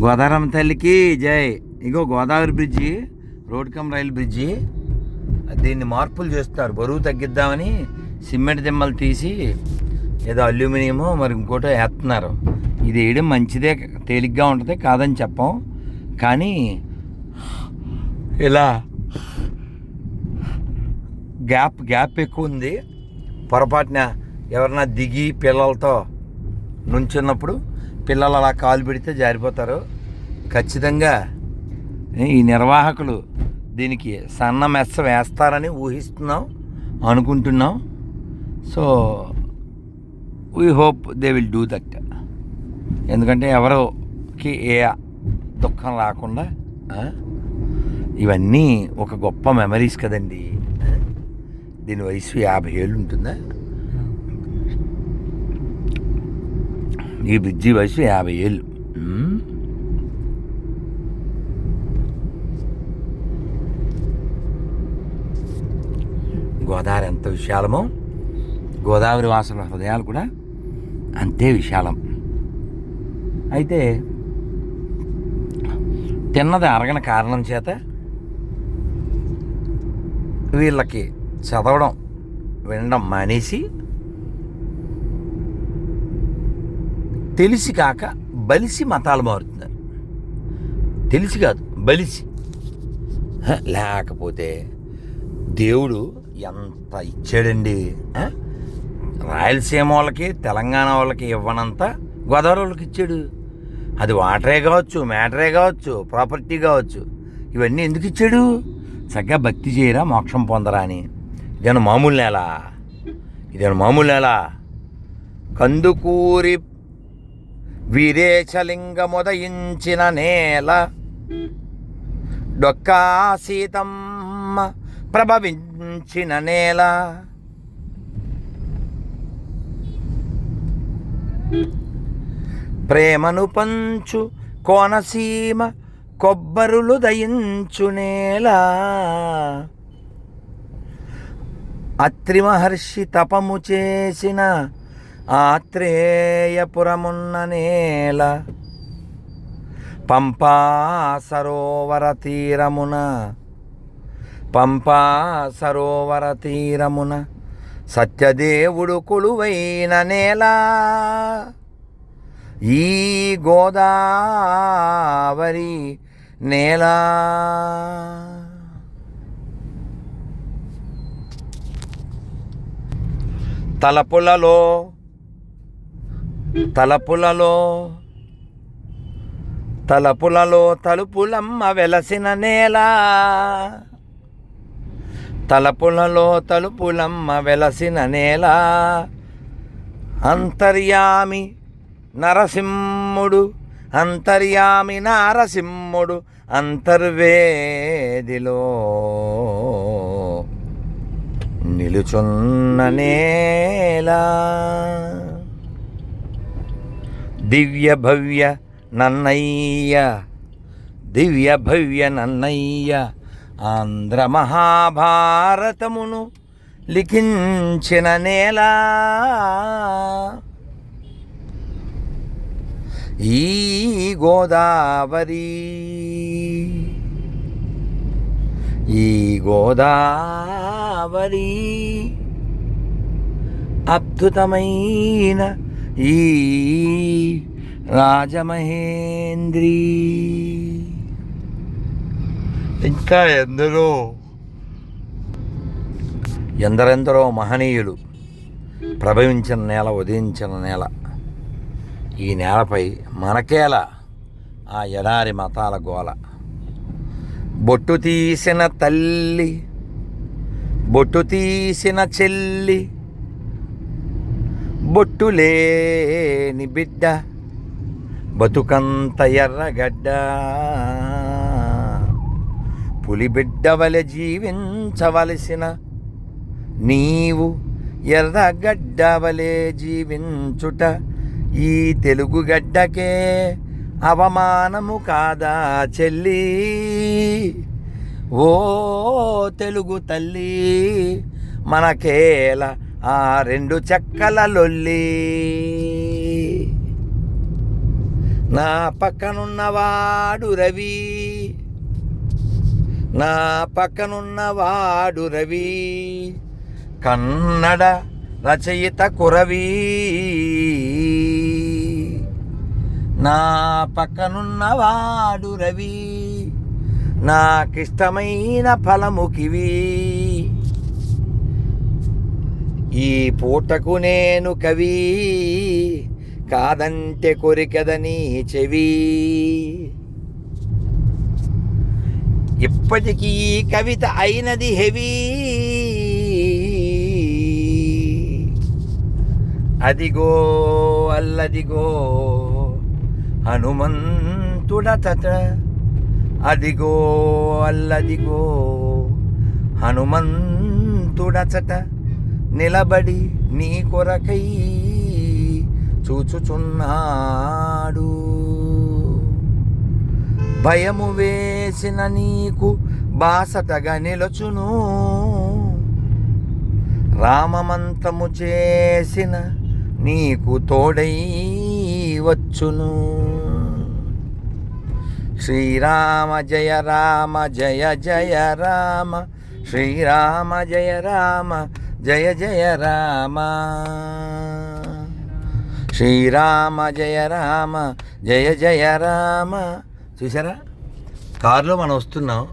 గోదావరమ్మ తల్లికి జై. ఇగో Godavari bridge road cum rail bridge. దీన్ని మార్పులు చేస్తారు. బరువు తగ్గిద్దామని సిమెంట్ దిమ్మలు తీసి ఏదో అల్యూమినియము మరి ఇంకోటో వేస్తున్నారు. ఇది వేయడం మంచిదే తేలిగ్గా ఉంటుంది కాదని చెప్పం. కానీ ఇలా గ్యాప్ గ్యాప్ ఎక్కువ ఉంది. పొరపాటున ఎవరన్నా దిగి పిల్లలతో నుంచున్నప్పుడు పిల్లలు అలా కాలు పెడితే జారిపోతారు. ఖచ్చితంగా ఈ నిర్వాహకులు దీనికి సన్న మెస్స వేస్తారని ఊహిస్తున్నాం అనుకుంటున్నాం. So we hope they will do that ఎందుకంటే ఎవరికి ఏ దుఃఖం రాకుండా ఇవన్నీ ఒక గొప్ప మెమరీస్ కదండి. దీని వయసు యాభై ఏళ్ళు ఉంటుందా? ఈ బ్రిడ్జి వయసు యాభై ఏళ్ళు. గోదావరి ఎంత విశాలమో గోదావరి వాసుల హృదయాలు కూడా అంతే విశాలం. అయితే తిన్నది అరగని కారణం చేత వీళ్ళకి చదవడం వినడం మానేసి తెలిసి కాక బలిసి మతాలు మారుతున్నారు. తెలిసి కాదు బలిసి. లేకపోతే దేవుడు ఎంత ఇచ్చాడండి? రాయలసీమ వాళ్ళకి తెలంగాణ వాళ్ళకి ఇవ్వనంత గోదావరి వాళ్ళకి ఇచ్చాడు. అది వాటరే కావచ్చు మ్యాటరే కావచ్చు ప్రాపర్టీ కావచ్చు. ఇవన్నీ ఎందుకు ఇచ్చాడు? చక్కగా భక్తి చేయరా మోక్షం పొందరా అని. ఇదేనా మామూలు నేల? ఇదేనా మామూలు నేల? కందుకూరి వీరేశలింగముదయించిన నేల. డొక్కా సీతమ్మ ప్రభవించిన నేల. ప్రేమను పంచు కోనసీమ కొబ్బరులు దయించు నేల. అత్రిమహర్షి తపము చేసిన ఆత్రేయపురమున్న నేల పంపా సరోవర తీరమున పంపా సరోవర తీరమున సత్యదేవుడు కొలువైన నేల. ఈ గోదావరి నేల. తలపులలో తలపులలో తలపులలో తలుపులమ్మ వెలసిన నేల. తలపులలో తలుపులమ్మ వెలసిన నేల. అంతర్యామి నరసింహుడు అంతర్యామి నరసింహుడు అంతర్వేదిలో నిలుచున్న నేల. దివ్య భవ్య నన్నయ్య దివ్య భవ్య నన్నయ్య ఆంధ్ర మహాభారతమును లిఖించిన నేల ఈ గోదావరి ఈ గోదావరి అద్భుతమైన ఈ రాజమహేంద్రి. ఇంకా ఎందరో ఎందరెందరో మహనీయులు ప్రభవించిన నేల ఉదయించిన నేల. ఈ నేలపై మనకేలా ఆ ఎడారి మతాల గోల. బొట్టు తీసిన తల్లి బొట్టు తీసిన చెల్లి బొట్టు లేని బిడ్డ బతుకంత ఎర్రగడ్డ. పులి బిడ్డ వలె జీవించవలసిన నీవు ఎర్రగడ్డ వలె జీవించుట ఈ తెలుగు గడ్డకే అవమానము కాదా చెల్లి? ఓ తెలుగు తల్లి మనకేల ఆ రెండు చెక్కల లొల్లి. నా పక్కనున్నవాడు రవి. నా పక్కనున్నవాడు రవి. కన్నడ రచయిత కురవి. నా పక్కనున్నవాడు రవి. నాకిష్టమైన ఫలముకివి ఈ పూటకు నేను కవి కాదంటే కొరికదని చెవి. ఇప్పటికీ ఈ కవిత అయినది హెవీ. అదిగో అల్లదిగో హనుమంతుడతట. అదిగో అల్లదిగో హనుమంతుడచట నిలబడి నీ కొరకై చూచుచున్నాడు. భయము వేసిన నీకు బాసటగా నిలచును. రామమంత్రము చేసిన నీకు తోడై వచ్చును. శ్రీరామ జయ రామ జయ జయ రామ శ్రీరామ జయ రామ జయ జయ రామ. శ్రీరామ జయ రామ జయ జయ రామ. చూసారా కారులో మనం వస్తున్నాం.